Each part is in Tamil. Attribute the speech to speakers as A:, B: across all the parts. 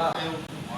A: Ah, eu...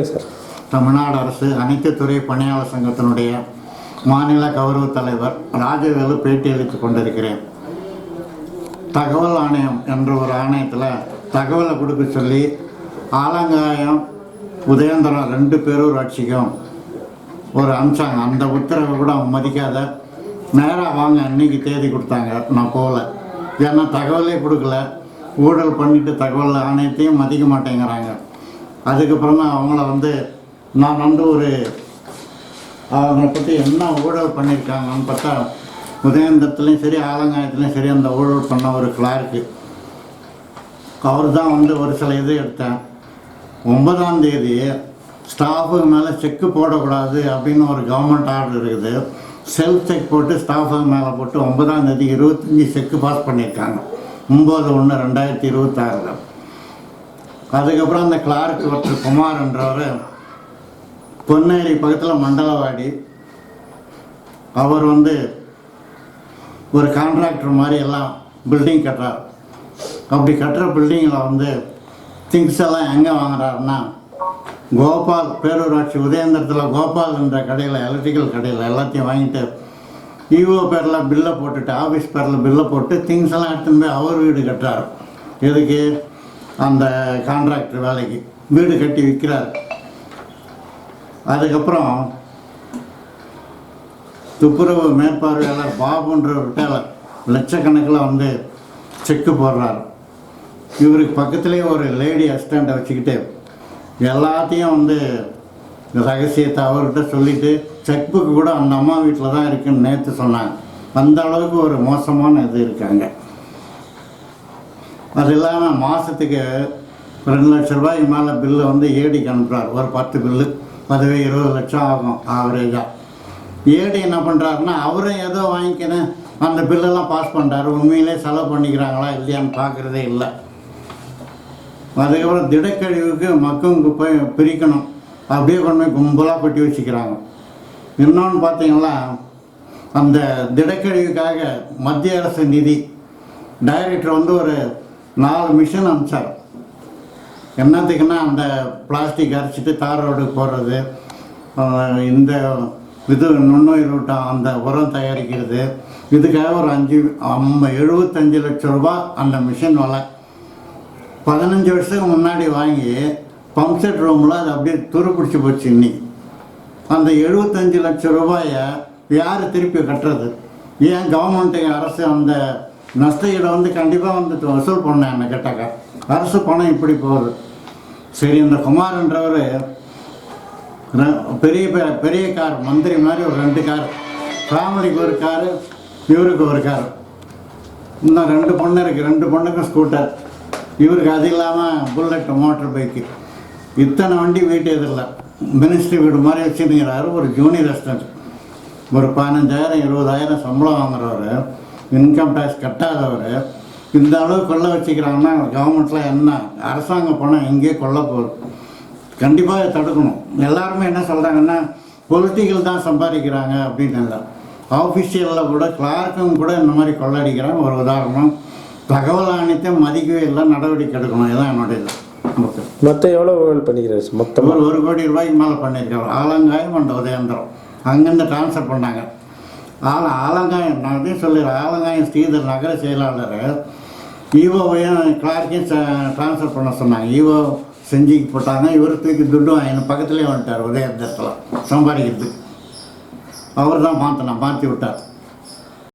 A: சார்
B: தமிழ்நாடு அரசு அனைத்து துறை பணியாளர் சங்கத்தினுடைய மாநில கௌரவ தலைவர் ராஜவேலு பேட்டியளித்து கொண்டிருக்கிறேன். தகவல் ஆணையம் என்ற ஒரு ஆணையத்தில் தகவலை கொடுக்க சொல்லி ஆலங்காயம் உதயந்திரம் ரெண்டு பேரூராட்சிக்கும் ஒரு அம்சாங்க அந்த உத்தரவை கூட அவங்க மதிக்காத நேராக வாங்க அன்னைக்கு தேதி கொடுத்தாங்க. நான் போகல. ஏன்னா தகவலே கொடுக்கல. ஊழல் பண்ணிட்டு தகவல் ஆணையத்தையும் மதிக்க மாட்டேங்கிறாங்க. அதுக்கப்புறம் தான் அவங்கள வந்து நான் வந்து ஒரு அவங்கள பற்றி என்ன ஊழல் பண்ணியிருக்காங்கன்னு பார்த்தா உதயந்தத்துலேயும் சரி ஆலங்காயத்துலேயும் சரி அந்த ஊழல் பண்ண ஒரு கிளார்க்கு அவர் தான் வந்து ஒரு சில இது எடுத்தேன். ஒன்பதாம் தேதி ஸ்டாஃபுக்கு மேலே செக்கு போடக்கூடாது அப்படின்னு ஒரு கவர்மெண்ட் ஆர்டர் இருக்குது. செல்ஃப் செக் போட்டு ஸ்டாஃபுக்கு மேலே போட்டு ஒன்பதாம் தேதி இருபத்தஞ்சி செக்கு பாஸ் பண்ணியிருக்காங்க. ஒம்பது ஒன்று ரெண்டாயிரத்தி இருபத்தாறில். அதுக்கப்புறம் அந்த கிளார்க் ஒருத்தர் குமார்ன்றவர் பொன்னேரி பக்கத்தில் மண்டலவாடி. அவர் வந்து ஒரு கான்ட்ராக்டர் மாதிரி எல்லாம் பில்டிங் கட்டுறார். அப்படி கட்டுற பில்டிங்கில் வந்து திங்ஸ் எல்லாம் எங்கே வாங்குறாருன்னா கோபால் பேரூராட்சி உதயந்திரத்தில் கோபால் என்ற கடையில் எலக்ட்ரிக்கல் கடையில் எல்லாத்தையும் வாங்கிட்டு இஓ பேரில் பில்லை போட்டுட்டு ஆஃபீஸ் பேரில் பில்லை போட்டு திங்ஸ் எல்லாம் எடுத்துன்னு போய் அவர் வீடு கட்டுறாரு. எதுக்கு? அந்த கான்ட்ராக்டர் வேலைக்கு வீடு கட்டி விற்கிறார். அதுக்கப்புறம் துப்புரவு மேற்பார்வையாளர் பாபுன்றவர்கிட்ட லட்சக்கணக்கில் வந்து செக்கு போடுறார். இவருக்கு பக்கத்துலேயே ஒரு லேடி அசிஸ்டண்ட்டை வச்சுக்கிட்டு எல்லாத்தையும் வந்து ரகசியத்தை அவர்கிட்ட சொல்லிவிட்டு செக் புக்கு கூட அந்த அம்மா வீட்டில் தான் இருக்குன்னு நேற்று சொன்னாங்க. அந்த அளவுக்கு ஒரு மோசமான இது இருக்காங்க. அது இல்லாமல் மாதத்துக்கு ரெண்டு லட்ச ரூபாய்க்கு மேலே பில்லு வந்து ஏடிக்கு அனுப்புகிறார் ஒரு பத்து பில்லு அதுவே இருபது லட்சம் ஆகும் ஆவரேஜாக ஏடி என்ன பண்ணுறாருன்னா அவரும் ஏதோ வாங்கிக்கிறேன் அந்த பில்லெல்லாம் பாஸ் பண்ணுறாரு உண்மையிலே செலவு பண்ணிக்கிறாங்களா இல்லையான்னு பார்க்குறதே இல்லை. அதுக்கப்புறம் திடக்கழிவுக்கு மக்கும் குப்பை பிரிக்கணும். அப்படியே கொண்டு போய் கும்பலாக கொட்டி வச்சுக்கிறாங்க. இன்னொன்று பார்த்தீங்களா அந்த திடக்கழிவுக்காக மத்திய அரசு நிதி. டைரக்டர் வந்து ஒரு நாலு மிஷின் அனுப்பிச்சார். என்னத்துக்குன்னா அந்த பிளாஸ்டிக் அரைச்சிட்டு தார் ரோடுக்கு போடுறது இந்த இது நுண்ணுயிர் ஊட்டம் அந்த உரம் தயாரிக்கிறது இதுக்காக ஒரு அஞ்சு ஐம்ப எழுபத்தஞ்சு லட்சம் ரூபா அந்த மிஷின் விலை. பதினஞ்சு வருஷத்துக்கு முன்னாடி வாங்கி பம்ப் செட் ரூமில் அது அப்படியே துருப்பிடிச்சு போச்சு இன்னி அந்த எழுபத்தஞ்சு லட்சம் ரூபாயை யார் திருப்பி கட்டுறது? ஏன் கவர்மெண்ட்டு அரசு அந்த நஷ்ட ஈடை வந்து கண்டிப்பாக வந்து வசூல் பண்ணேன் என்ன கேட்டாக்கா. அரசு பணம் இப்படி போகுது. சரி இந்த குமார்ன்றவர் பெரிய பெ- பெரிய கார் மந்திரி மாதிரி ஒரு ரெண்டு கார். ஃபேமிலிக்கு ஒரு காரு இவருக்கு ஒரு கார். இன்னும் ரெண்டு பொண்ணு இருக்குது ரெண்டு பொண்ணுக்கும் ஸ்கூட்டர் இவருக்கு அது இல்லாமல் புல்லட் மோட்டர் பைக்கு இத்தனை வண்டி வீட்டு எதிரில் மினிஸ்ட்ரி வீடு மாதிரி வச்சுருக்கிறாரு. ஒரு ஜூனியர் ரெஸ்டன்ட் ஒரு பதினஞ்சாயிரம் இருபதாயிரம் சம்பளம் வாங்குறவர். இன்கம் டேக்ஸ் கட்டாதவர் இந்த அளவு கொள்ள வச்சுக்கிறாங்கன்னா கவர்மெண்ட்டில் என்ன அரசாங்க பணம் எங்கேயோ கொல்ல போகுது? கண்டிப்பாக தடுக்கணும். எல்லாருமே என்ன சொல்கிறாங்கன்னா பொலிட்டிக்கல் தான் சம்பாதிக்கிறாங்க அப்படின்னு இல்லை ஆஃபீஷியலில் கூட கிளார்க்கும் கூட இந்த மாதிரி கொள்ளடிக்கிறான் ஒரு உதாரணம் தகவல் ஆணையத்தை மதிக்கவே இல்லை நடவடிக்கை எடுக்கணும். இதுதான் என்னுடைய இது.
A: மொத்தம் எவ்வளோ பண்ணிக்கிறாரு? மொத்தமாக
B: ஒரு ஒரு கோடி ரூபாய்க்கு மேலே பண்ணியிருக்காரு. ஆலங்காயம் அண்ட் உதயந்திரம். அங்கேருந்து ட்ரான்ஸ்ஃபர் பண்ணாங்க. ஆனால் ஆலங்காயம் நான் அதையும் சொல்லிடுறேன் ஆலங்காயம் ஸ்ரீதர் நகர செயலாளர் ஈவோவையும் கிளார்க்கையும் ட்ரான்ஸ்ஃபர் பண்ண சொன்னாங்க. ஈவோ செஞ்சுக்கு போட்டாங்க. இவர் தூக்கி துட்டு வாங்கின பக்கத்துலேயே வந்துட்டார் உதயத்தில் சம்பாதிக்கிறதுக்கு. அவர் தான் மாற்றினா மாற்றி விட்டார்.